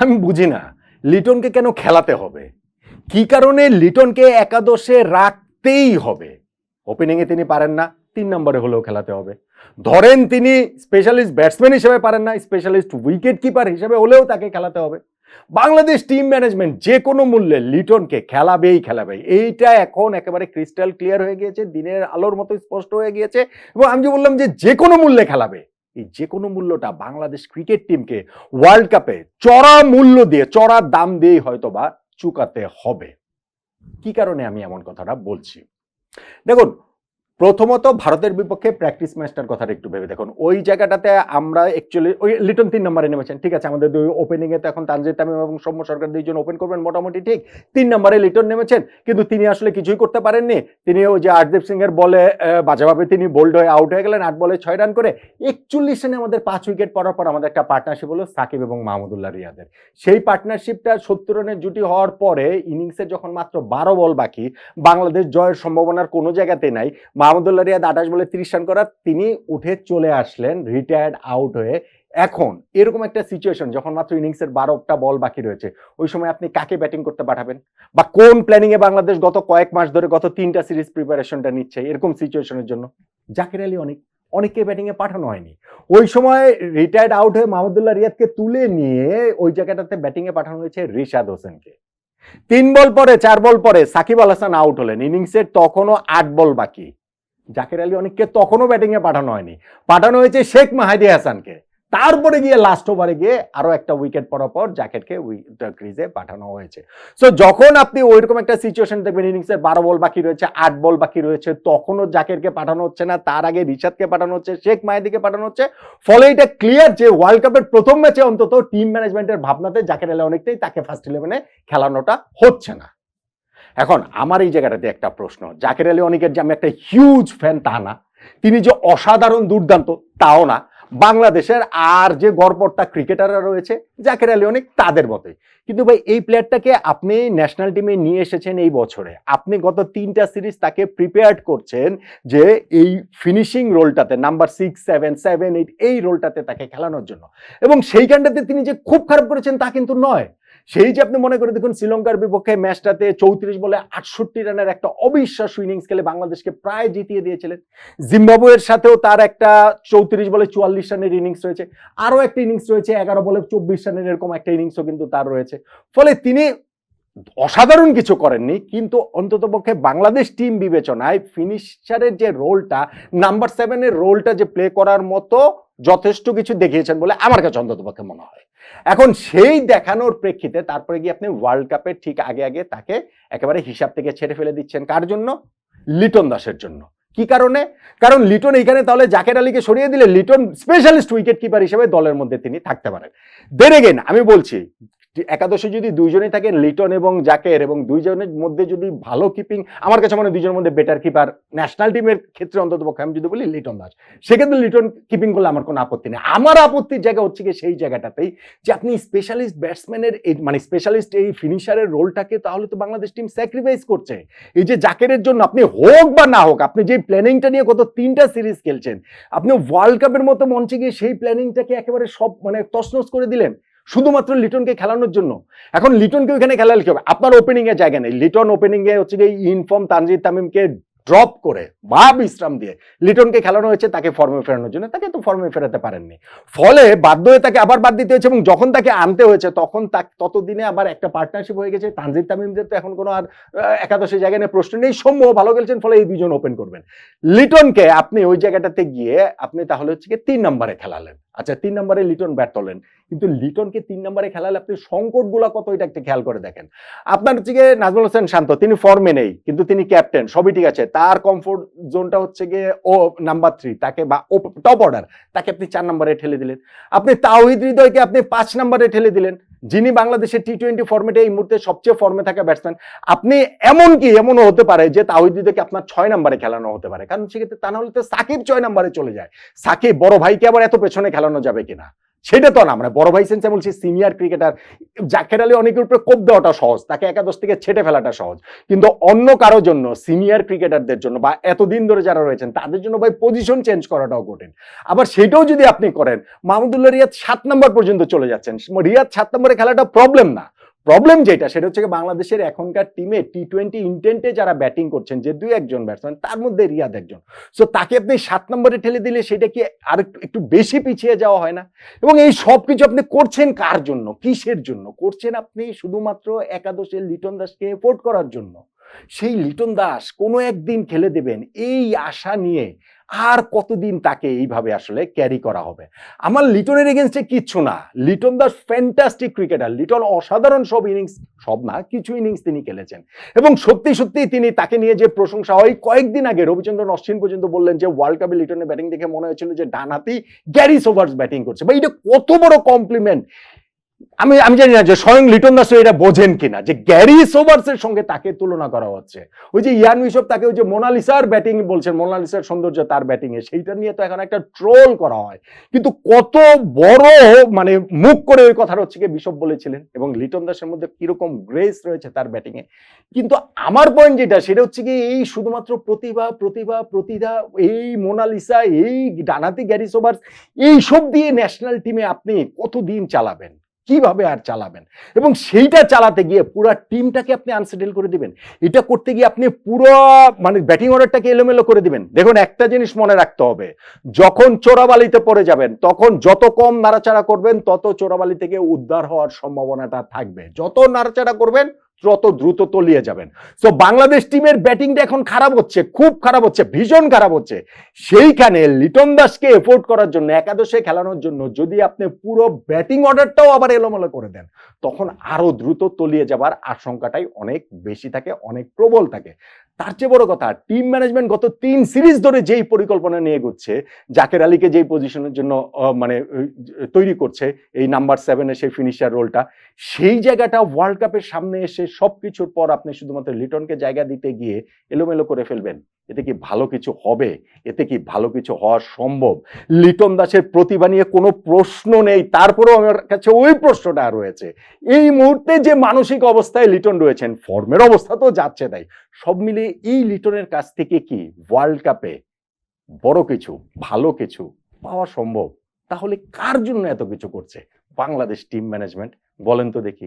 আমি বুঝি না, লিটনকে কেন খেলাতে হবে? কি কারণে লিটনকে একাদশে রাখতেই হবে? ওপেনিংয়ে তিনি পারেন না, তিন নম্বরে হলেও খেলাতে হবে। ধরেন তিনি স্পেশালিস্ট ব্যাটসম্যান হিসেবে পারেন না স্পেশালিস্ট উইকেট কিপার হিসেবে হলেও তাকে খেলাতে হবে। বাংলাদেশ টিম ম্যানেজমেন্ট যে কোনো মূল্যে লিটনকে খেলাবেই খেলাবে এইটা এখন একেবারে ক্রিস্টাল ক্লিয়ার হয়ে গিয়েছে, দিনের আলোর মতো স্পষ্ট হয়ে গিয়েছে এবং আমি যে বললাম যে যে কোনো মূল্যে খেলাবে এই যে কোনো মূল্যটা বাংলাদেশ ক্রিকেট টিমকে ওয়ার্ল্ড কাপে চড়া মূল্য দিয়ে, চড়া দাম দিয়েই হয়তো বা চুকাতে হবে। কি কারণে আমি এমন কথাটা বলছি? দেখুন প্রথমত ভারতের বিপক্ষে প্র্যাকটিস ম্যাচটার কথাটা একটু ভেবে দেখুন। ওই জায়গাটাতে আমরা অ্যাকচুয়ালি ওই লিটন তিন নম্বরে নেমেছেন। ঠিক আছে, আমাদের দুই ওপেনিংয়ে তো এখন তানজিদ তামিম এবং সৌম্য সরকার দুইজন ওপেন করবেন মোটামুটি ঠিক। তিন নম্বরে লিটন নেমেছেন, কিন্তু তিনি আসলে কিছুই করতে পারেননি। তিনি ওই যে আর্টদেব সিং এর বলে বাজেভাবে তিনি বোল্ড হয়ে আউট হয়ে গেলেন, আট বলে ছয় রান করে। একচল্লিশ রানে আমাদের পাঁচ উইকেট পড়ার পর আমাদের একটা পার্টনারশিপ হলো সাকিব এবং মাহমুদুল্লাহ রিয়াদের। সেই পার্টনারশিপটা সত্তর রানের জুটি হওয়ার পরে ইনিংসে যখন মাত্র বারো বল বাকি, বাংলাদেশ জয়ের সম্ভাবনার কোনো জায়গাতে নাই মাহমুদুল্লাহ রিয়াদ আঠাশ বলে তিরিশ রান করা তিনি উঠে চলে আসলেন রিটায়ার্ড আউট হয়ে। এখন এরকম একটা সিচুয়েশন যখন মাত্র ইনিংসের বারোটা বল বাকি রয়েছে, ওই সময় আপনি কাকে ব্যাটিং করতে পাঠাবেন? বা কোন প্ল্যানিং এ বাংলাদেশ গত কয়েক মাস ধরে গত তিনটা সিরিজ প্রিপারেশনটা নিচ্ছে, এরকম সিচুয়েশনের জন্য? জাকির আলী অনেক, অনেককে ব্যাটিং এ পাঠানো হয়নি। ওই সময় রিটায়ার্ড আউট হয়ে মাহমুদুল্লাহ রিয়াদকে তুলে নিয়ে ওই জায়গাটাতে ব্যাটিং এ পাঠানো হয়েছে রিশাদ হোসেনকে। তিন বল পরে, চার বল পরে সাকিব আল হাসান আউট হলেন ইনিংসের তখনও আট বল বাকি। জাকির আলী অনেককে তখনও ব্যাটিং এ পাঠানো হয়নি। পাঠানো হয়েছে শেখ মাহাদি হাসানকে। তারপরে গিয়ে লাস্ট ওভারে গিয়ে আরও একটা উইকেট পড়ার পর জ্যাকেটকে ক্রিজে পাঠানো হয়েছে। সো যখন আপনি ওইরকম একটা সিচুয়েশন দেখবেন ইনিংসের বারো বল বাকি রয়েছে, আট বল বাকি রয়েছে, তখনও জাকেরকে পাঠানো হচ্ছে না, তার আগে রিশাদকে পাঠানো হচ্ছে, শেখ মাহেদিকে পাঠানো হচ্ছে। ফলে এটা ক্লিয়ার যে ওয়ার্ল্ড কাপের প্রথম ম্যাচে অন্তত টিম ম্যানেজমেন্টের ভাবনাতে জাকের আলী অনেকটাই তাকে ফার্স্ট ইলেভেনে খেলানোটা হচ্ছে না। এখন আমার এই জায়গাটাতে একটা প্রশ্ন। জাকের আলী অনেকের যে আমি একটা হিউজ ফ্যান তা না। তিনি যে অসাধারণ দুর্দান্ত তাও না। বাংলাদেশের আর যে গড়পড়তা ক্রিকেটাররা রয়েছে, জাকের আলী অনেক তাদের মতোই। কিন্তু ভাই, এই প্লেয়ারটাকে আপনি ন্যাশনাল টিমে নিয়ে এসেছেন এই বছরে। আপনি গত তিনটা সিরিজ তাকে প্রিপেয়ার্ড করছেন যে এই finishing রোলটাতে number six seven seven eight এই রোলটাতে তাকে খেলানোর জন্য। এবং সেইখানটাতে তিনি যে খুব খারাপ করেছেন তা কিন্তু নয়। সেই যে আপনি মনে করে দেখুন, শ্রীলঙ্কার বিপক্ষে ম্যাচটাতে চৌত্রিশ বলে আটষট্টি রানের একটা অবিশ্বাস্য ইনিংস খেলে বাংলাদেশকে প্রায় জিতিয়ে দিয়েছিলেন। জিম্বাবুয়ের সাথেও তার একটা চৌত্রিশ বলে চুয়াল্লিশ রানের ইনিংস রয়েছে। আরও একটা ইনিংস রয়েছে, এগারো বলে চব্বিশ রানের এরকম একটা ইনিংসও কিন্তু তার রয়েছে। ফলে তিনি অসাধারণ কিছু করেননি, কিন্তু অন্ততপক্ষে বাংলাদেশ টিম বিবেচনায় ফিনিশারের যে রোলটা নাম্বার সেভেনের রোলটা যে প্লে করার মতো যথেষ্ট কিছু দেখিয়েছেন বলে আমার কাছে অন্ততপক্ষে মনে হয়। এখন সেই দেখানোর প্রেক্ষিতে তারপরে গিয়ে আপনি ওয়ার্ল্ড কাপের ঠিক আগে আগে তাকে একেবারে হিসাব থেকে ছেড়ে ফেলে দিচ্ছেন। কার জন্য? লিটন দাসের জন্য। কি কারণে? কারণ লিটন এখানে তাহলে জাকের আলীকে সরিয়ে দিলে লিটন স্পেশালিস্ট উইকেট কিপার হিসেবে দলের মধ্যে তিনি থাকতে পারেন। দেন এগেন আমি বলছি একাদশে যদি দুইজনই থাকেন, লিটন এবং জাকের, এবং দুইজনের মধ্যে যদি ভালো কিপিং আমার কাছে মনে দুইজনের মধ্যে বেটার কিপার ন্যাশনাল টিমের ক্ষেত্রে অন্তত পক্ষে আমি যদি বলি লিটন দাস। সেক্ষেত্রে লিটন কিপিং করলে আমার কোনো আপত্তি নেই। আমার আপত্তির জায়গা হচ্ছে কি সেই জায়গাটাতেই যে আপনি স্পেশালিস্ট ব্যাটসম্যানের এই মানে স্পেশালিস্ট এই ফিনিশারের রোলটাকে তাহলে তো বাংলাদেশ টিম স্যাক্রিফাইস করছে। এই যে জাকেরের জন্য আপনি হোক বা না হোক, আপনি যে প্ল্যানিংটা নিয়ে গত তিনটা সিরিজ খেলছেন আপনি ওয়ার্ল্ড কাপের মতো মঞ্চে গিয়ে সেই প্ল্যানিংটাকে একেবারে সব মানে তছনছ করে দিলেন। শুধুমাত্র লিটনকে খেলানোর জন্য। এখন লিটনকে ওইখানে খেলালে কি হবে? আপনার ওপেনিং এর জায়গা নেই। লিটন ওপেনিং এ হচ্ছে গিয়ে ইনফর্ম তানজিদ তামিমকে ড্রপ করে বা বিশ্রাম দিয়ে লিটনকে খেলানো হয়েছে তাকে ফর্মে ফেরানোর জন্য। তাকে তো ফর্মে ফেরাতে পারেননি। ফলে বাধ্য হয়ে তাকে আবার বাদ দিতে হয়েছে এবং যখন তাকে আনতে হয়েছে, তখন তাকে ততদিনে আবার একটা পার্টনারশিপ হয়ে গেছে। তানজিদ তামিমদের তো এখন কোনো আর একাদশে জায়গা নিয়ে প্রশ্ন নেই। সৌম্য ভালো খেলছেন, ফলে এই দুজন ওপেন করবেন। লিটনকে আপনি ওই জায়গাটাতে গিয়ে আপনি তাহলে হচ্ছে গিয়ে তিন নম্বরে খেলালেন। আচ্ছা তিন নম্বরে লিটন ব্যাট তোলেন কিন্তু লিটনকে তিন নম্বরে খেলালে আপনি সংকটগুলো কত এটা একটা খেয়াল করে দেখেন। আপনার হচ্ছে গিয়ে নাজমুল হোসেন শান্ত, তিনি ফর্মে নেই, কিন্তু তিনি ক্যাপ্টেন সবই ঠিক আছে। তার কমফোর্ট জোনটা হচ্ছে গিয়ে ও নাম্বার থ্রি তাকে বা ও টপ অর্ডার তাকে আপনি চার নম্বরে ঠেলে দিলেন। আপনি তাওহিদ হৃদয়কে আপনি পাঁচ নম্বরে ঠেলে দিলেন। যিনি বাংলাদেশের টি টোয়েন্টি ফর্মেটে এই মুহূর্তে সবচেয়ে ফর্মে থাকা ব্যাটসম্যান আপনি এমন কি এমনও হতে পারে যে তাওহিদ হৃদয়কে আপনার ছয় নম্বরে খেলানো হতে পারে? কারণ সেক্ষেত্রে তা না হলে তো সাকিব ছয় নম্বরে চলে যায়। সাকিব বড় ভাইকে আবার এত পেছনে খেলানো যাবে কিনা? সেটা তো না মানে বড় ভাই সেন্সে বলছি সিনিয়র ক্রিকেটার জাকের আলী অনেকের উপরে কোপ দেওয়াটা সহজ, তাকে একাদশ থেকে ছেটে ফেলাটা সহজ। কিন্তু অন্য কারোর জন্য সিনিয়র ক্রিকেটারদের জন্য, বা এতদিন ধরে যারা রয়েছেন, তাদের জন্য ভাই পজিশন চেঞ্জ করাটাও কঠিন। আবার সেটাও যদি আপনি করেন, মাহমুদুল্লাহ রিয়াদ সাত নম্বর পর্যন্ত চলে যাচ্ছেন। রিয়াদ সাত নম্বরে খেলাটা প্রবলেম না। প্রবলেম যেটা, সেটা হচ্ছে বাংলাদেশের এখনকার টিমে টি টোয়েন্টি ইন্টেন্টে যারা ব্যাটিং করছেন, যে দুই একজন ব্যাটসম্যান তার মধ্যে রিয়াদ একজন। সো তাকে আপনি সাত নম্বরে ঠেলে দিলে সেটা কি আর একটু- বেশি পিছিয়ে যাওয়া হয় না? এবং এই সব কিছু আপনি করছেন কার জন্য? কিসের জন্য? করছেন আপনি শুধুমাত্র একাদশের লিটন দাসকে এফোর্ড করার জন্য। সেই লিটন দাস কোনো একদিন খেলে দেবেন এই আশা নিয়ে আর কতদিন তাকে এইভাবে আসলে ক্যারি করা হবে? আমার লিটনের এগেনস্টে কিচ্ছু না। লিটন দাস ফ্যান্টাস্টিক ক্রিকেটার লিটন অসাধারণ সব ইনিংস সব না, কিছু ইনিংস তিনি খেলেছেন। এবং সত্যি সত্যি তিনি তাকে নিয়ে যে প্রশংসা হয়, কয়েকদিন আগে রবিচন্দ্রন অশ্বিন পর্যন্ত বললেন যে ওয়ার্ল্ড কাপে লিটনের ব্যাটিং দেখে মনে হয়েছিল যে ডানাতি গ্যারি সোভার্স ব্যাটিং করছে। বা এটা কত বড় কমপ্লিমেন্ট আমি আমি জানি না যে স্বয়ং লিটন দাস এটা বোঝেন কিনা, যে গ্যারি সোভার্সের সঙ্গে তাকে তুলনা করা হচ্ছে। ওই যে ইয়ান উইসব তাকে ওই যে মোনালিসার ব্যাটিং বলছেন, মোনালিসার সৌন্দর্য তার ব্যাটিং এ সেইটা নিয়ে তো এখন একটা ট্রোল করা হয়। কিন্তু কত বড় মানে মুখ করে ওই কথাটা হচ্ছে কি বিশপ বলেছিলেন, এবং লিটন দাসের মধ্যে কীরকম গ্রেস রয়েছে তার ব্যাটিং এ কিন্তু আমার পয়েন্ট যেটা, সেটা হচ্ছে কি এই শুধুমাত্র প্রতিভা প্রতিভা প্রতিভা এই মোনালিসা, এই ডানাতি গ্যারি সোভার্স এইসব দিয়ে ন্যাশনাল টিমে আপনি কতদিন চালাবেন? কীভাবে আর চালাবেন? এবং সেইটা চালাতে গিয়ে পুরো টিমটাকে আপনি আনসেটেল করে দিবেন। এটা করতে গিয়ে আপনি পুরো মানে ব্যাটিং অর্ডারটাকে এলোমেলো করে দিবেন। দেখুন, একটা জিনিস মনে রাখতে হবে। যখন চোরাবালিতে পড়ে যাবেন, তখন যত কম নাড়াচাড়া করবেন, তত চোরাবালি থেকে উদ্ধার হওয়ার সম্ভাবনাটা থাকবে। যত নাড়াচাড়া করবেন তত দ্রুত তলিয়ে যাবেন। তো বাংলাদেশ টিমের ব্যাটিংটা এখন খারাপ হচ্ছে, খুব খারাপ হচ্ছে, ভীষণ খারাপ হচ্ছে। সেইখানে লিটন দাসকে এফোর্ড করার জন্য, একাদশে খেলানোর জন্য যদি আপনি পুরো ব্যাটিং অর্ডারটাও আবার এলোমেলো করে দেন, তখন আরও দ্রুত তলিয়ে যাবার আশঙ্কাটাই অনেক বেশি থাকে, অনেক প্রবল থাকে। তার চেয়ে বড় কথা টিম ম্যানেজমেন্ট গত তিন সিরিজ ধরে যেই পরিকল্পনা নিয়ে এগোচ্ছে, জাকের আলীকে যেই পজিশনের জন্য মানে তৈরি করছে, এই নাম্বার সেভেনের সেই ফিনিশার রোলটা সেই জায়গাটা ওয়ার্ল্ড কাপের সামনে এসে সবকিছুর পর আপনি শুধুমাত্র লিটনকে জায়গা দিতে গিয়ে এলোমেলো করে ফেলবেন। এতে কি ভালো কিছু হবে? এতে কি ভালো কিছু হওয়া সম্ভব? লিটন দাসের প্রতিভা নিয়ে কোনো প্রশ্ন নেই, তারপরেও আমার কাছে ওই প্রশ্নটা রয়েছে। এই মুহূর্তে যে মানসিক অবস্থায় লিটন রয়েছেন ফর্মের অবস্থা তো যাচ্ছে তাই। সব মিলিয়ে এই লিটনের কাছ থেকে কি ওয়ার্ল্ড কাপে বড় কিছু, ভালো কিছু পাওয়া সম্ভব? তাহলে কার জন্য এত কিছু করছে? বাংলাদেশ টিম ম্যানেজমেন্ট, বলেন তো দেখি।